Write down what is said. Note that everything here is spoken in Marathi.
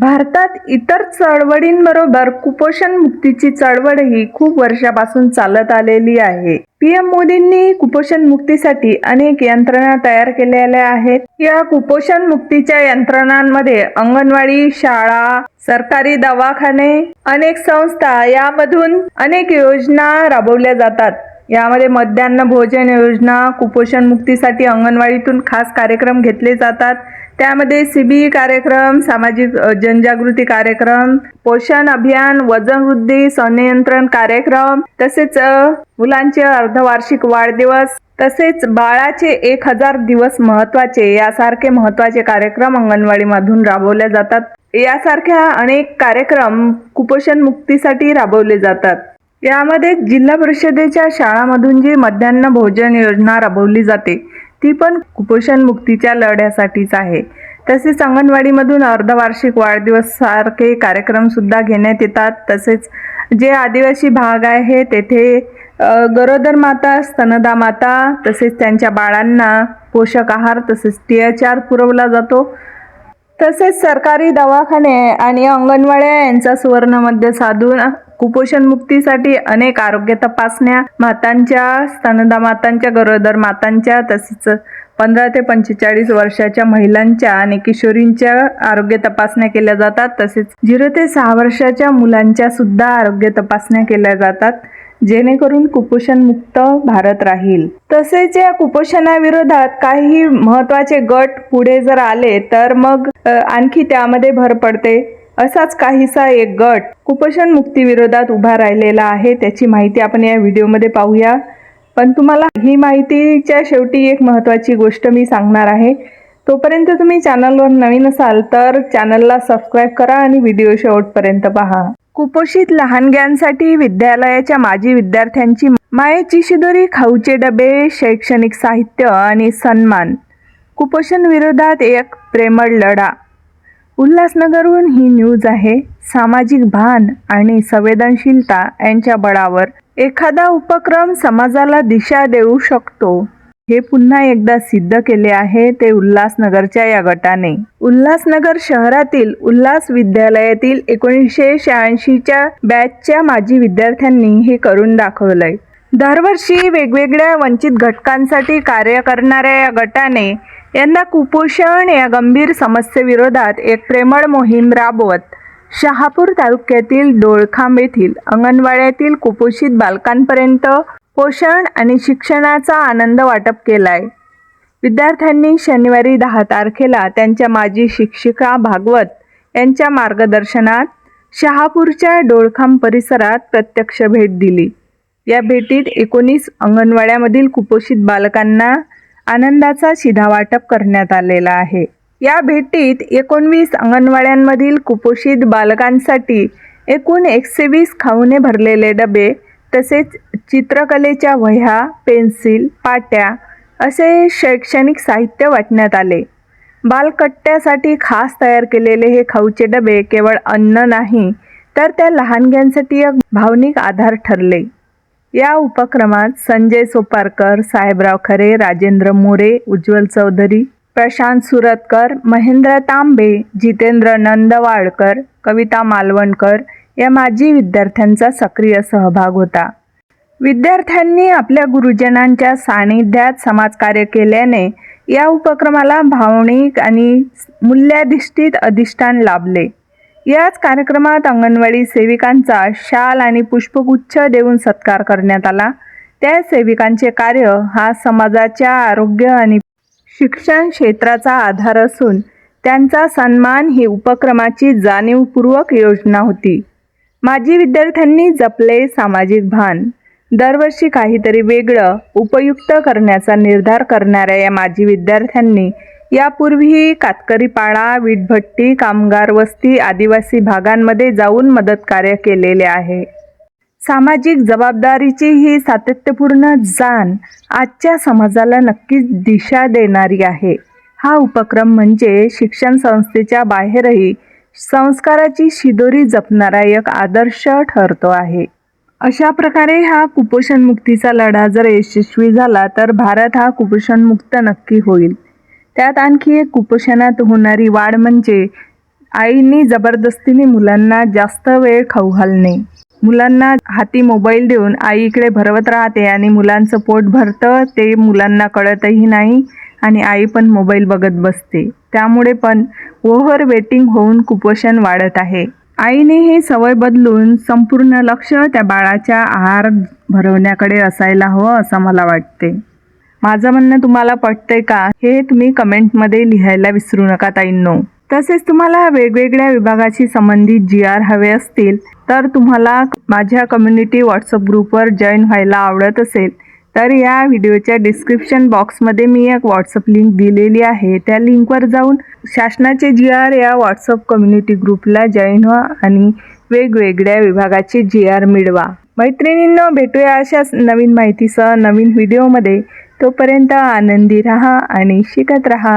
भारतात इतर चळवळींबरोबर कुपोषण मुक्तीची चळवळही खूप वर्षापासून चालत आलेली आहे. पीएम मोदींनी कुपोषण मुक्तीसाठी अनेक यंत्रणा तयार केलेल्या आहेत. या कुपोषण मुक्तीच्या यंत्रणांमध्ये अंगणवाडी शाळा सरकारी दवाखाने अनेक संस्था यामधून अनेक योजना राबवल्या जातात. यामध्ये मध्यान्ह भोजन योजना कुपोषण मुक्तीसाठी अंगणवाडीतून खास कार्यक्रम घेतले जातात. त्यामध्ये सीबी कार्यक्रम सामाजिक जनजागृती कार्यक्रम पोषण अभियान वजन वृद्धी संनियंत्रण कार्यक्रम तसेच मुलांचे अर्धवार्षिक वाढदिवस तसेच बाळाचे एक हजार दिवस महत्त्वाचे यासारखे महत्त्वाचे कार्यक्रम अंगणवाडीमधून राबवले जातात. यासारख्या अनेक कार्यक्रम कुपोषण मुक्तीसाठी राबवले जातात. यामध्ये जिल्हा परिषदेच्या शाळामधून जी मध्यान्ह भोजन योजना राबवली जाते ती पण कुपोषण मुक्तीच्या लढ्यासाठीच आहे. तसेच अंगणवाडीमधून अर्धवार्षिक वाढदिवस सारखे घेण्यात येतात. तसेच जे आदिवासी भाग आहे तेथे गरोदर माता स्तनदा माता तसेच त्यांच्या बाळांना पोषक आहार तसेच टीएचआर पुरवला जातो. तसेच सरकारी दवाखाने आणि अंगणवाड्या यांचा सुवर्णमध्ये साधून कुपोषण मुक्तीसाठी अनेक आरोग्य तपासण्या मातांच्या स्तनदा मातांच्या गरोदर मातांच्या तसेच पंधरा ते पंचेचाळीस वर्षाच्या महिलांच्या आणि किशोरींच्या आरोग्य तपासण्या केल्या जातात. तसेच झिरो ते सहा वर्षाच्या मुलांच्या सुद्धा आरोग्य तपासण्या केल्या जातात जेणेकरून कुपोषण मुक्त भारत राहील. तसेच या कुपोषणाविरोधात काही महत्त्वाचे गट पुढे जर आले तर मग आणखी त्यामध्ये भर पडते. असाच काहीसा एक गट कुपोषण मुक्तीविरोधात उभा राहिलेला आहे त्याची माहिती आपण या व्हिडिओमध्ये पाहूया. पण तुम्हाला ही माहितीच्या शेवटी एक महत्त्वाची गोष्ट मी सांगणार आहे. तोपर्यंत तुम्ही चॅनलवर नवीन असाल तर चॅनलला सबस्क्राईब करा आणि व्हिडिओ शेवटपर्यंत पहा. कुपोषित लहानग्यांसाठी विद्यालयाच्या माजी विद्यार्थ्यांची मायेची शिदोरी खाऊचे डबे शैक्षणिक साहित्य आणि सन्मान. कुपोषण विरोधात एक प्रेमळ लढा. उल्हासनगरहून ही न्यूज आहे. सामाजिक भान आणि संवेदनशीलता यांच्या बळावर एखादा उपक्रम समाजाला दिशा देऊ शकतो. हे पुन्हा एकदा सिद्ध केले आहे ते उल्हासनगरच्या या गटाने. उल्हासनगर शहरातील उल्हास विद्यालयातील एकोणीसशे शहाऐंशीच्या बॅचच्या माजी विद्यार्थ्यांनी हे करून दाखवलंय. दरवर्षी वेगवेगळ्या वंचित घटकांसाठी कार्य करणाऱ्या या गटाने यंदा कुपोषण या गंभीर समस्येविरोधात एक प्रेमळ मोहीम राबवत शहापूर तालुक्यातील डोळखांब येथील अंगणवाड्यातील कुपोषित बालकांपर्यंत पोषण आणि शिक्षणाचा आनंद वाटप केलाय. विद्यार्थ्यांनी शनिवारी दहा तारखेला त्यांच्या माजी शिक्षिका भागवत यांच्या मार्गदर्शनात शहापूरच्या डोळखांब परिसरात प्रत्यक्ष भेट दिली. या भेटीत एकोणीस अंगणवाड्यामधील कुपोषित बालकांना आनंदाचा शिधा वाटप करण्यात आलेला आहे. या भेटीत एकोणवीस अंगणवाड्यांमधील कुपोषित बालकांसाठी एकूण एकशे वीस खाऊने भरलेले डबे तसेच चित्रकलेच्या वह्या पेन्सिल पाट्या असे शैक्षणिक साहित्य वाटण्यात आले. बालकट्ट्यासाठी खास तयार केलेले हे खाऊचे डबे केवळ अन्न नाही तर त्या लहानग्यांसाठी एक भावनिक आधार ठरले. या उपक्रमात संजय सोपारकर साहेबराव खरे राजेंद्र मोरे उज्ज्वल चौधरी प्रशांत सुरतकर महेंद्र तांबे जितेंद्र नंदवाळकर कविता मालवणकर या माजी विद्यार्थ्यांचा सक्रिय सहभाग होता. विद्यार्थ्यांनी आपल्या गुरुजनांच्या सानिध्यात समाजकार्य केल्याने या उपक्रमाला भावनिक आणि मूल्याधिष्ठित अधिष्ठान लाभले. याच कार्यक्रमात अंगणवाडी सेविकांचा शाल आणि पुष्पगुच्छ देऊन सत्कार करण्यात आला. त्या सेविकांचे कार्य हा समाजाच्या आरोग्य आणि शिक्षण क्षेत्राचा आधार असून त्यांचा सन्मान ही उपक्रमाची जाणीवपूर्वक योजना होती. माजी विद्यार्थ्यांनी जपले सामाजिक भान. दरवर्षी काहीतरी वेगळं उपयुक्त करण्याचा निर्धार करणाऱ्या या माजी विद्यार्थ्यांनी यापूर्वीही कातकरीपाडा वीटभट्टी कामगार वस्ती आदिवासी भागांमध्ये जाऊन मदत कार्य केलेले आहे. सामाजिक जबाबदारीची ही सातत्यपूर्ण जाण आजच्या समाजाला नक्कीच दिशा देणारी आहे. हा उपक्रम म्हणजे शिक्षण संस्थेच्या बाहेरही संस्काराची शिदोरी जपणारा एक आदर्श ठरतो आहे. अशा प्रकारे हा कुपोषणमुक्तीचा लढा जर यशस्वी झाला तर भारत हा कुपोषणमुक्त नक्की होईल. त्यात आणखी एक कुपोषणात होणारी वाढ म्हणजे आईनी जबरदस्तीने मुलांना जास्त वेळ खाऊ घालणे. मुलांना हाती मोबाईल देऊन आई इकडे भरवत राहते आणि मुलांचं पोट भरतं ते मुलांना कळतही नाही आणि आई पण मोबाईल बघत बसते. त्यामुळे पण ओव्हर वेटिंग होऊन कुपोषण वाढत आहे. आईने ही सवय बदलून संपूर्ण लक्ष त्या बाळाच्या आहार भरवण्याकडे असायला हवं असं मला वाटते. माझं म्हणणं तुम्हाला पटतंय का? हे तुम्ही कमेंटमध्ये लिहायला विसरू नका ताईंनो. तसेच तुम्हाला वेगवेगळ्या विभागाशी संबंधित जी आर हवे असतील तर तुम्हाला माझ्या कम्युनिटी व्हॉट्सअप ग्रुपवर जॉईन व्हायला आवडत असेल तर या व्हिडिओच्या डिस्क्रिप्शन बॉक्समध्ये मी एक व्हॉट्सअप लिंक दिलेली आहे. त्या लिंकवर जाऊन शासनाचे जी आर या व्हॉट्सअप कम्युनिटी ग्रुपला जॉईन व्हा आणि वेगवेगळ्या विभागाचे जी आर मिळवा. मैत्रिणींनो भेटूया अशाच नवीन माहितीसह नवीन व्हिडिओमध्ये. तोपर्यंत आनंदी रहा आणि शिकत रहा.